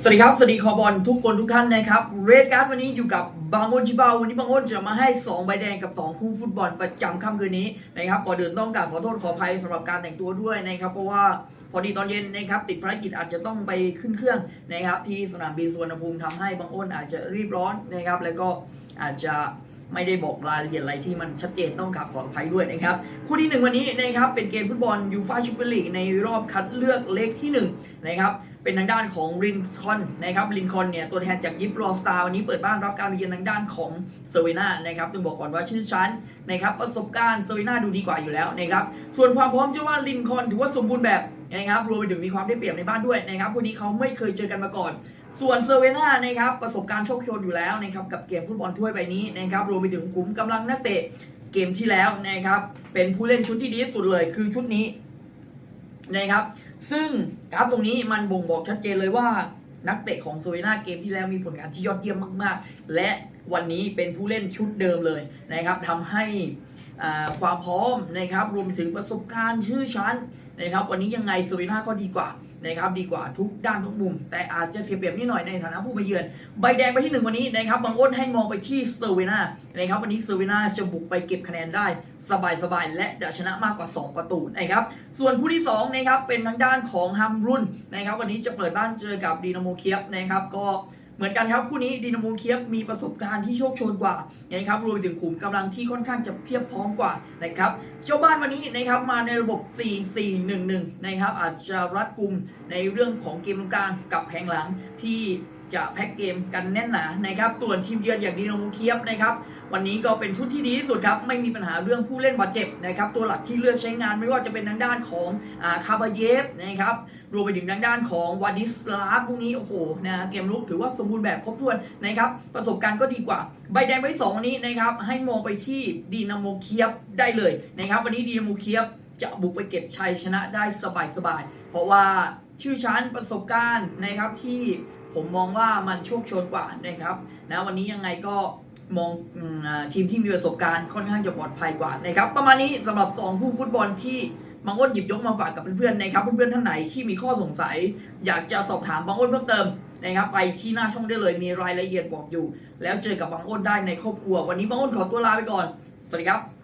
สวัสดีครับ สวัสดีคอบอลทุกคนทุกท่านนะครับ เรดการ์ดวันนี้อยู่กับบางอ้นชิบาวันนี้บางอ้นจะมาให้ 2 ใบแดงกับ 2 คู่ฟุตบอลประจำค่ำคืนนี้นะครับก่อนอื่นต้องกราบขอโทษขออภัยสำหรับการแต่งตัวด้วยนะครับ เพราะว่าพอดีตอนเย็นนะครับติดภารกิจอาจจะต้องไปขึ้นเครื่องนะครับที่สนามบินสุวรรณภูมิทำให้บางอ้นอาจจะรีบร้อนนะครับแล้วก็อาจจะไม่ได้บอกรายละเอียดอะไรที่มันชัดเจนต้องกราบขออภัยด้วยนะครับ คู่ที่หนึ่งวันนี้นะครับเป็นเกมฟุตบอลยูฟ่าแชมเปี้ยนลีกในรอบคัดเลือกเล็กที่หนึ่งนะครับ เป็นทางด้านของรินคอนนะครับรินคอนเนี่ยตัวแทนจากยิปรอสตาร์วันนี้เปิดบ้านรับการเยือนทางด้านของเซเวนานะครับต้องบอกก่อนว่าชื่อชั้นนะครับประสบการณ์เซเวนาดูดีกว่าอยู่แล้วนะครับส่วนความพร้อมเชื่อว่ารินคอนถือว่าสมบูรณ์แบบนะครับรวมไปถึงมีความได้เปรียบในบ้านด้วยนะครับพวกนี้เขาไม่เคยเจอกันมาก่อนส่วนเซเวนานะครับประสบการณ์โชคโชนอยู่แล้วนะครับกับเกมฟุตบอลถ้วยใบนี้นะครับรวมไปถึงกลุ่มกำลังนักเตะเกมที่แล้วนะครับเป็นผู้เล่นชุดที่ดีที่สุดเลยคือชุดนี้นะครับ ซึ่งกราฟตรงนี้มันบ่งบอกชัดเจนเลยว่านักเตะของโซเวนาเกมที่แล้วมีผลงานที่ยอดเยี่ยมมาก ๆ และวันนี้เป็นผู้เล่นชุดเดิมเลยนะครับทำให้ความพร้อมนะครับรวมถึงประสบการณ์ชื่อชั้นนะครับ วันนี้ยังไงโซเวนาก็ดีกว่านะครับดีกว่าทุกด้านทุกมุม แต่อาจจะเสียเปรียบนิดหน่อยในฐานะผู้มาเยือน ใบแดงไปที่หนึ่งวันนี้นะครับบางอ้นให้มองไปที่เซอร์เวนานะครับวันนี้เซอร์เวนาจะบุกไปเก็บคะแนนได้ สบายๆและจะชนะมากกว่า 2 ประตูนะครับส่วนผู้ที่2นะครับเป็นทางด้านของฮัมรุนนะครับวันนี้จะเปิดบ้านเจอกับดีนาโมเคียฟนะครับก็เหมือนกันครับคู่นี้ดีนาโมเคียฟมีประสบการณ์ที่โชคโชนกว่านะครับรวมไปถึงขุมกำลังที่ค่อนข้างจะเพียบพร้อมกว่านะครับเจ้าบ้านวันนี้นะครับมาในระบบ 4-4-1-1 นะครับอาจจะรัดกุมในเรื่องของเกมกลางกับแผงหลังที่ จะแพ็กเกมกันแน่นหนานะครับส่วนทีมเยือนอย่างดีนาโมเคียฟนะครับ วันนี้ก็เป็นชุดที่ดีที่สุดครับ ไม่มีปัญหาเรื่องผู้เล่นบาดเจ็บนะครับ ตัวหลักที่เลือกใช้งานไม่ว่าจะเป็นทางด้านของอาคาบาเยฟนะครับรวมไปถึงทางด้านของวาดิสลาฟพวกนี้โอ้โหนะเกมลุกถือว่าสมบูรณ์แบบครบถ้วนนะครับ ประสบการณ์ก็ดีกว่า ใบแดงใบสองวันนี้นะครับ ให้มองไปที่ดีนาโมเคียบได้เลยนะครับ วันนี้ดีนาโมเคียบจะบุกไปเก็บชัยชนะได้สบายๆเพราะว่าชื่อชั้นประสบการณ์นะครับที่ ผมมองว่ามันโชคโชนกว่านะครับนะวันนี้ยังไงก็มองอทีมที่มีประสบการณ์ค่อนข้างจะปลอดภัยกว่านะครับประมาณนี้สำหรับสองผู้ฟุตบอลที่บางอ้นหยิบยกมาฝากกับเพื่อนๆนะครับเพื่อนๆท่านไหนที่มีข้อสงสัย อยากจะสอบถามบางอ้นเพิ่มเติมนะครับไปที่หน้าช่องได้เลยมีรายละเอียดบอกอยู่ แล้วเจอกับบางอ้นได้ในครอบครัว วันนี้บางอ้นขอตัวลาไปก่อน สวัสดีครับ